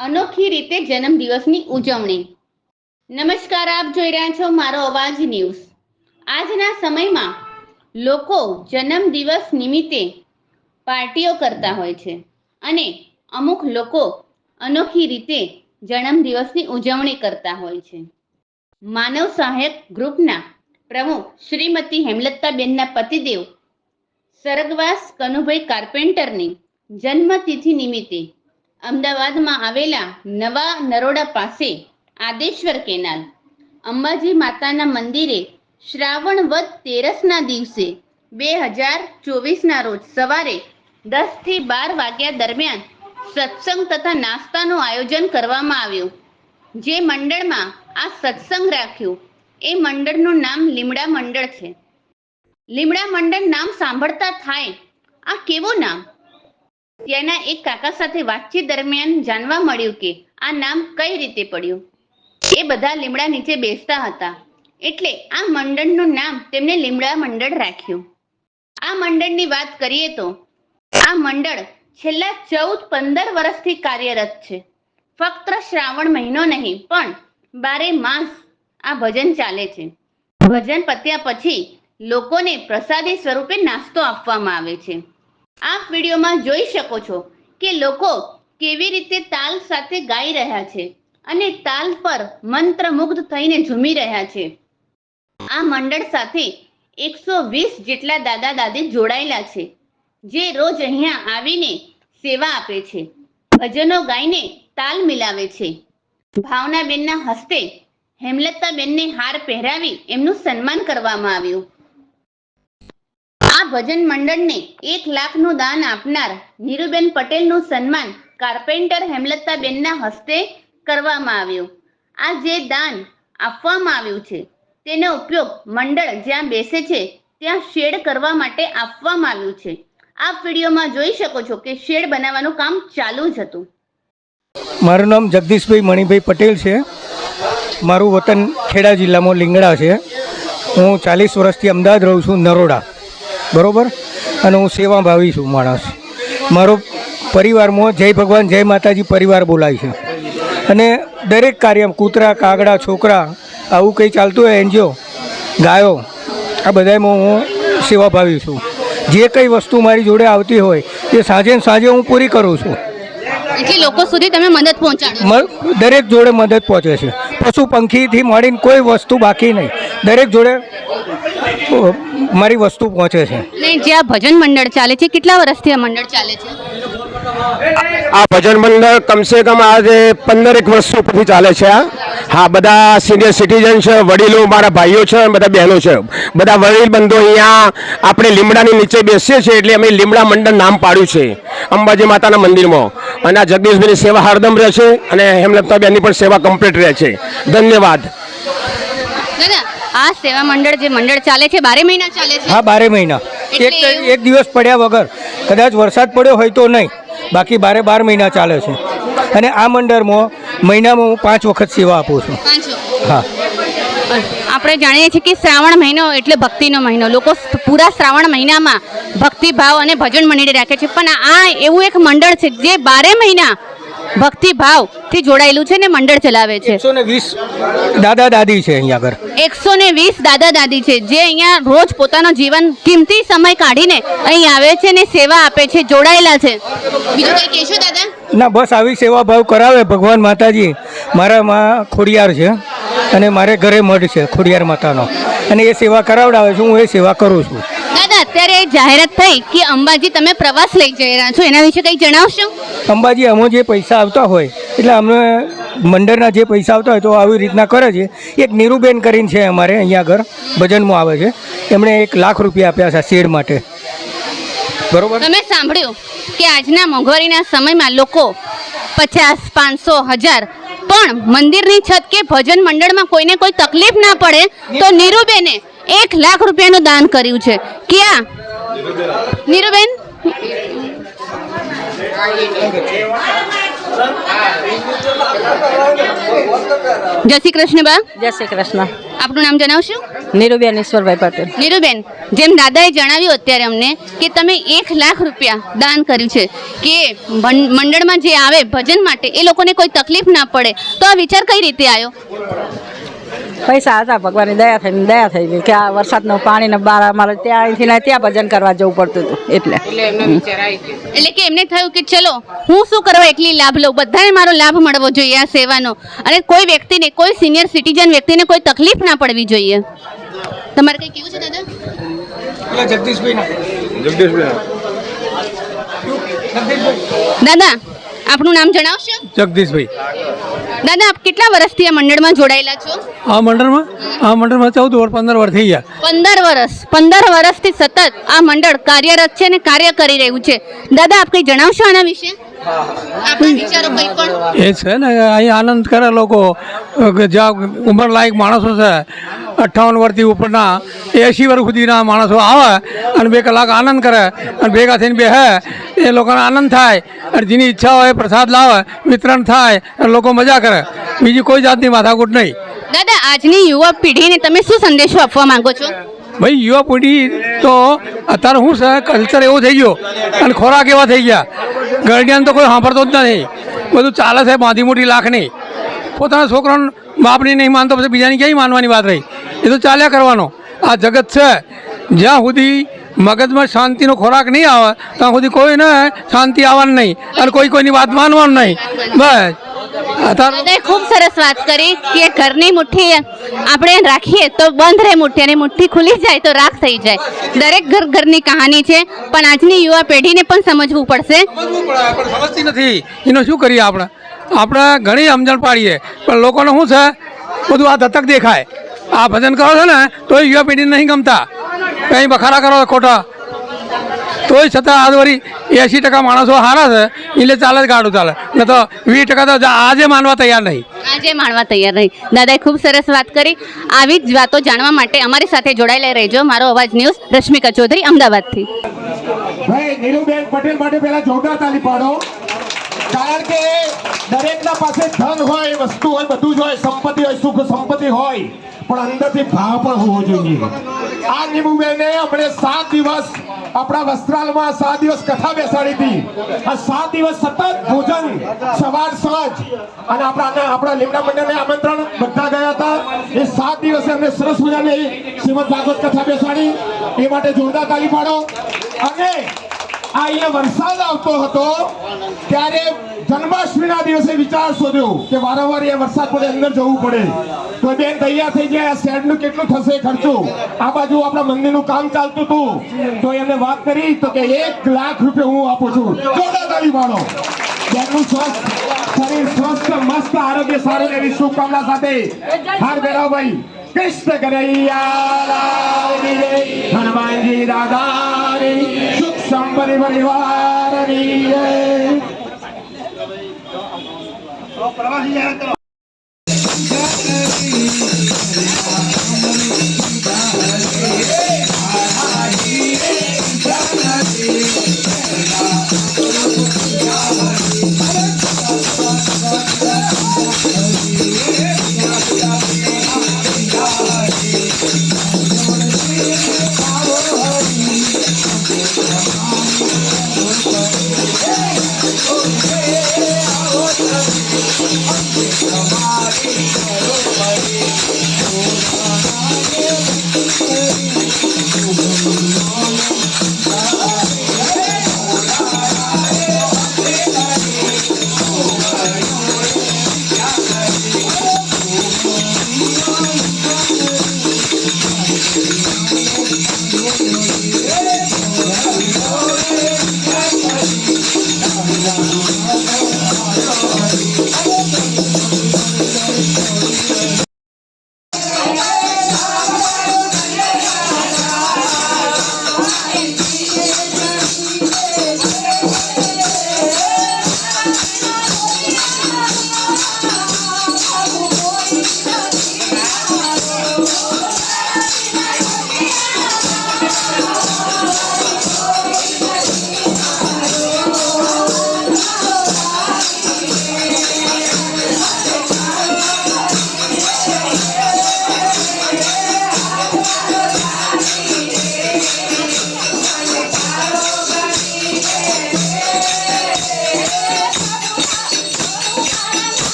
અનોખી રીતે જન્મદિવસની ઉજવણી. નમસ્કાર, આપ જોઈ રહ્યા છો મારો અવાજ ન્યૂઝ. આજના સમયમાં લોકો જન્મદિવસ નિમિત્તે પાર્ટીઓ કરતા હોય છે અને અમુક લોકો અનોખી રીતે જન્મદિવસની ઉજવણી કરતા હોય છે. માનવ સહાયક ગ્રુપના પ્રમુખ શ્રીમતી હેમલતાબેનના પતિદેવ સરગવાસ કનુભાઈ કાર્પેન્ટરની જન્મતિથિ નિમિત્તે અમદાવાદમાં આવેલા નવા નરોડા પાસે આદેશ્વર કેનાલ. અંબાજી માતાના મંદિરે શ્રાવણ વદ તેરસના દિવસે બે હજાર ચોવીસના રોજ સવારે દસથી બાર વાગ્યા દરમિયાન સત્સંગ તથા નાસ્તાનું આયોજન કરવામાં આવ્યું. જે મંડળમાં આ સત્સંગ રાખ્યું. એ મંડળનું નામ લીમડા મંડળ છે. લીમડા મંડળ નામ સાંભળતા થાય આ કેવું નામ? ત્યાંના એક કાકા સાથે વાતચીત દરમિયાન જાણવા મળ્યું કે આ નામ કઈ રીતે પડ્યું? એ બધા લીમડા નીચે બેસતા હતા. એટલે આ મંડળનું નામ તેમને લીમડા મંડળ રાખ્યું. આ મંડળની વાત કરીએ તો, આ મંડળ છેલ્લા ચૌદ પંદર વર્ષથી કાર્યરત છે. ફક્ત શ્રાવણ મહિનો નહીં, પણ બારે માસ આ ભજન ચાલે છે. ભજન પત્યા પછી લોકોને પ્રસાદી સ્વરૂપે નાસ્તો આપવામાં આવે છે. આપ વિડીયોમાં જોઈ શકો છો કે લોકો કેવી રીતે તાલ સાથે ગાઈ રહ્યા છે અને તાલ પર મંત્રમુગ્ધ થઈને ઝૂમી રહ્યા છે. આ મંડળ સાથે એકસો વીસ જેટલા દાદા દાદી જોડાયેલા છે, જે રોજ અહીંયા આવીને સેવા આપે છે, ભજનો ગાઈને તાલ મિલાવે છે. ભાવનાબેનના હસ્તે હેમલતાબેનને હાર પહેરાવી એમનું સન્માન કરવામાં આવ્યું. ભજન મંડળને એક લાખનું દાન આપનાર નીરુબેન પટેલનું સન્માન કાર્પેન્ટર હેમલતાબેનના હસ્તે કરવામાં આવ્યું. આ જે દાન આપવામાં આવ્યું છે, તેનો ઉપયોગ મંડળ જ્યાં બેસે છે, ત્યાં શેડ કરવા માટે આપવામાં આવ્યું છે. આપ વિડીયોમાં જોઈ શકો છો કે શેડ બનાવવાનું કામ ચાલુ જ હતું. મારું નામ જગદીશભાઈ મણિભાઈ પટેલ છે. મારું વતન ખેડા જિલ્લામાં લીંગડા છે. હું ચાલીસ વર્ષથી અમદાવાદ રહું છું નરોડા. બરોબર? અને હું સેવાભાવી છું માણસ. મારો પરિવારમાં જય ભગવાન જય માતાજી પરિવાર બોલાય છે. અને દરેક કાર્ય કૂતરા કાગડા છોકરા આવું કંઈ ચાલતું હોય એનજીઓ ગાયો આ બધામાં હું સેવાભાવી છું. જે કંઈ વસ્તુ મારી જોડે આવતી હોય એ સાંજે ને સાંજે હું પૂરી કરું છું. એટલે લોકો સુધી તમે મદદ પહોંચાડો. દરેક જોડે મદદ પહોંચે છે. પશુ પંખીથી મળીને કોઈ વસ્તુ બાકી નહીં. દરેક જોડે મારી વસ્તુ પહોંચે છે. ને જે આ ભજન મંડળ ચાલે છે કેટલા વર્ષથી આ મંડળ ચાલે છે? આ ભજન મંડળ કમસે કમ આજે પંદરેક વર્ષ ઉપરથી ચાલે છે આ. હા બધા સિનિયર સિટીઝન છે વડીલો મારા ભાઈઓ છે અને બધા બહેનો છે. બધા વડીલ બંધો અહીંયા આપણે લીમડાની નીચે બેસીએ છીએ એટલે અમે લીમડા મંડળ નામ પાડ્યું છે અંબાજી માતાના મંદિરમાં. અને આ જગદીશભાઈની સેવા હરદમ રહે છે અને હેમલતાબેનની પણ સેવા કમ્પ્લીટ રહે છે. ધન્યવાદ. સેવા મંડળ જે મંડળ ચાલે છે બારે મહિના ચાલે છે? હા બારે મહિના. એક એક દિવસ પડ્યા વગર કદાચ વરસાદ પડ્યો હોય તો નહીં. બાકી બારે બાર મહિના ચાલે છે. અને આ મંડળમાં મહિનામાં હું પાંચ વખત સેવા આપું છું. હા. આપણે જાણીએ છીએ કે શ્રાવણ મહિનો એટલે ભક્તિનો મહિનો. લોકો પૂરા શ્રાવણ મહિનામાં ભક્તિ ભાવ અને ભજન મંડળી રાખે છે. પણ આ એવું એક મંડળ છે જે બારે મહિના ભક્તિ ભાવથી જોડાયેલું છે ને મંડળ ચલાવે છે. એકસો ને વીસ દાદા દાદી છે અહીંયા આગળ. એકસો ને વીસ દાદા દાદી છે. જે અહીંયા રોજ પોતાનો જીવન કિંમતી સમય કાઢીને અહીં આવે છે ને સેવા આપે છે જોડાયેલા છે. બીજું કઈ કહેશો દાદા? ના બસ આવી સેવા ભાવ કરાવે ભગવાન માતાજી. મારા માં ખોડિયાર છે અને મારે ઘરે મઢ છે ખોડિયાર માતાનો. અને એ સેવા કરાવડાવે છે હું એ સેવા કરું છું. અત્યારે જાહેરાત થઈ કે અંબાજી તમે પ્રવાસ લઈ જઈ રહ્યા છો. એના વિશે કંઈ જણાવશો? અંબાજી અમો જે પૈસા આવતા હોય એટલે અમને મંડળના જે પૈસા આવતા હોય તો આવી રીતના કરે છે. એક નીરુબેન કરીને છે અમારે અહીંયા આગળ ભજનમાં આવે છે. એમણે એક લાખ રૂપિયા આપ્યા છે શેડ માટે. બરોબર? તમે સાંભળ્યું કે આજના મોંઘવારીના સમયમાં લોકો પચાસ પાંચસો હજાર પણ મંદિરની છત કે ભજન મંડળમાં કોઈને કોઈ તકલીફ ના પડે તો નીરુબેને એક લાખ રૂપિયાનું દાન કર્યું છે. ક્યાં? નીરુબેન? જય શ્રી કૃષ્ણ બા. જય શ્રી કૃષ્ણ. આપનું નામ જણાવશો? નીરુબેન ઈશ્વરભાઈ પટેલ. નીરુબેન જેમ દાદાએ જણાવ્યું અત્યારે અમને કે તમે એક લાખ રૂપિયા દાન કર્યું છે કે મંડળમાં જે આવે ભજન માટે એ લોકોને કોઈ તકલીફ ના પડે તો આ વિચાર કઈ રીતે આવ્યો પૈસા હતા ભગવાનની દયા થઈને દયા થઈ ગઈ કે આ વરસાદનું પાણીને બાર અમારે ત્યાં અહીંથી ને ત્યાં ભજન કરવા જવું પડતું હતું એટલે. એટલે કે એમને થયું કે ચલો હું શું કરવા એટલી લાભ લઉં? બધાને મારો લાભ મળવો જોઈએ આ સેવાનો. અને કોઈ વ્યક્તિને કોઈ સિનિયર સિટીઝન વ્યક્તિને કોઈ તકલીફ ના પડવી જોઈએ. તમારે કઈ કેવું છે દાદા? પેલા જગદીશભાઈ. દાદા આપનું નામ જણાવશો? જગદીશભાઈ. દાદા આપ કેટલા વર્ષથી આ મંડળમાં જોડાયેલા છો? આ મંડળમાં? આ મંડળમાં ચૌદ વર્ષ પંદર વર્ષ થઈ ગયા. પંદર વર્ષ પંદર વર્ષથી સતત આ મંડળ કાર્યરત છે અને કાર્ય કરી રહ્યું છે. દાદા આપ કંઈ જણાવશો આના વિશે? એ છે ને અહીં આનંદ કરે લોકો જ્યાં ઉંમરલાયક માણસો છે અઠ્ઠાવન વર્ષથી ઉપરના એસી વર્ષ સુધીના માણસો આવે અને બે કલાક આનંદ કરે અને ભેગા થઈને બેસે એ લોકોને આનંદ થાય અને જેની ઈચ્છા હોય પ્રસાદ લાવે વિતરણ થાય અને લોકો મજા કરે. બીજી કોઈ જાતની માથાકૂટ નહીં. દાદા આજની યુવા પેઢીને તમે શું સંદેશો આપવા માંગો છો? ભાઈ યુવા પેઢી તો અત્યારે શું છે કલ્ચર એવો થઈ ગયો અને ખોરાક એવા થઈ ગયા. ગાર્ડિયન તો કોઈ સાંભળતો જ નથી. બધું ચાલે છે, બાંધી મોટી લાખની. પોતાના છોકરાને બાપની નહીં માનતો, પછી બીજાની ક્યાંય માનવાની વાત રહી? એ તો ચાલ્યા કરવાનો. આ જગત છે. જ્યાં સુધી મગજમાં શાંતિનો ખોરાક નહીં આવે, ત્યાં સુધી કોઈને શાંતિ આવવાની નહીં. અને કોઈ કોઈની વાત માનવાનું નહીં. બસ. દાદાએ ખૂબ સરસ વાત કરી કે ઘરની મુઠ્ઠી આપણે રાખીએ તો બંધ રહે મુઠ્ઠી અને મુઠ્ઠી ખુલી જાય તો રાખ થઈ જાય. દરેક ઘર ઘરની કહાની છે પણ આજની યુવા પેઢીને પણ સમજવું પડશે. સમજતી નથી. એનું શું કરીએ આપણે? આપણે ઘણી સમજણ પાડીએ પણ લોકોને શું છે? બધું આ દત્તક દેખાય. આ ભજન કરો છો ને તોય યુવા પેઢીને નહીં ગમતા. કંઈ બખારા કરો ખોટા. તોય છતાં આજ વળી એંસી ટકા માણસો સારા છે એટલે ચાલે ગાડું ચાલે. ને તો વીસ ટકા તો આજે માનવા તૈયાર નહીં. આજે માણવા તૈયાર નહીં. દાદાએ ખૂબ સરસ વાત કરી. આવી જ વાતો જાણવા માટે અમારી સાથે જોડાયેલા રહેજો. મારો અવાજ ન્યૂઝ રશ્મિકા ચૌધરી અમદાવાદથી. ભાઈ નીરુબેન પટેલ માટે પહેલા જોરદાર તાલી પાડો. કારણ કે દરેકના પાસે ધન હોય વસ્તુ હોય બધું જ હોય સંપત્તિ હોય સુખ સંપત્તિ હોય. પણ અંદરથી ભાવ પણ હોવો જોઈએ. આ નીમુબેને આપણે સાત દિવસ આપણા વસ્ત્રાલમાં સાત દિવસ કથા બેસાડી હતી. આ સાત દિવસ સતત ભોજન સવાર સાંજ અને આપણા આપણા લીમડા મંડળને આમંત્રણ બધા ગયા હતા. એ સાત દિવસે અમને સરસ મજાની શ્રીમદ ભાગવત કથા બેસાડી. એ માટે જોરદાર તાલી પાડો. અને આ અહીંયા વરસાદ આવતો હતો, ત્યારે જન્માષ્ટમીના દિવસે વિચાર શોધ્યો કે વારંવાર એ વરસાદ પડે અંદર જવું પડે. તો બેન તૈયાર થઈ ગયા શેડ શેડનું કેટલું થશે ખર્ચો? આ બાજુ આપણા મંદિરનું કામ ચાલતું હતું. તો એમને વાત કરી તો કે એક લાખ રૂપિયા હું આપું છું. તાળી પાડો બેનનું સ્વસ્થ શરીર સ્વસ્થ, મસ્ત આરોગ્ય સારું એવી શુભકામના સાથે. હાર બેરાવભાઈ કૃષ્ણ કરૈયા હનુમાનજી દાદા સુખ સંપત્તિ પરિવારની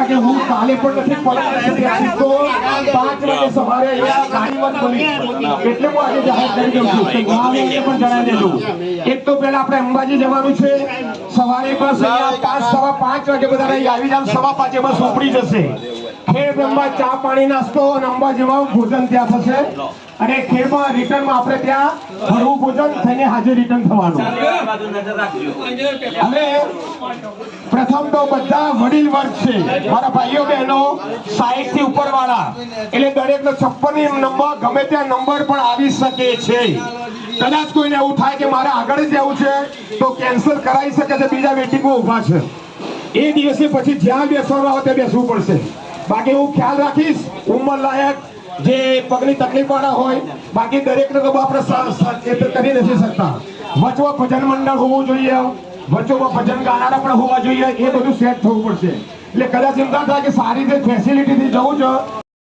અને હું કાલે પણ નથી પડ્યો તો પાંચ વાગે સવારે એટલે હું આજે જાહેર કરી દઉં છું. કે એ પણ જણાવી દેજો. એક તો પહેલા આપણે અંબાજી જવાનું છે. સવારે બસ પાંચ સવા પાંચ વાગે બધા આવી જાવ. સવા પાંચે બસ ઉપડી જશે. ખેડ બ્રહ્મા ચા પાણી નાસ્તો અને અંબાજીમાં ભોજન ત્યાં થશે. અને ખેડમાં રિટર્નમાં આપણે ત્યાં ભરવું ભોજન થઈને હાજર રિટર્ન થવાનું. હવે પ્રથમ તો બધા વડીલ વર્ગ છે. મારા ભાઈઓ બહેનો સાઈઠથી ઉપર વાળા એટલે દરેક નો છપ્પન નંબર, ગમે ત્યાં નંબર પણ આવી શકે છે. કદાચ કોઈને એવું થાય કે મારે આગળ જ જવું છે, તો કેન્સલ કરાવી શકે છે, બીજા વેટિંગમાં ઊભા છે. એ દિવસે પછી જ્યાં બેસવાનું આવે ત્યાં બેસવું પડશે. બાકી હું ખ્યાલ રાખીશ, ઉંમર લાયક જે પગની તકલીફ વાળા હોય, બાકી દરેકને તો આપણે કરી નથી શકતા. વચમાં ભજન મંડળ હોવું જોઈએ, વચોમાં ભજન ગાનારા પણ હોવા જોઈએ, એ બધું સેટ થવું પડશે. એટલે કદાચ એમ થાય કે સારી રીતે ફેસિલિટીથી જવું છે.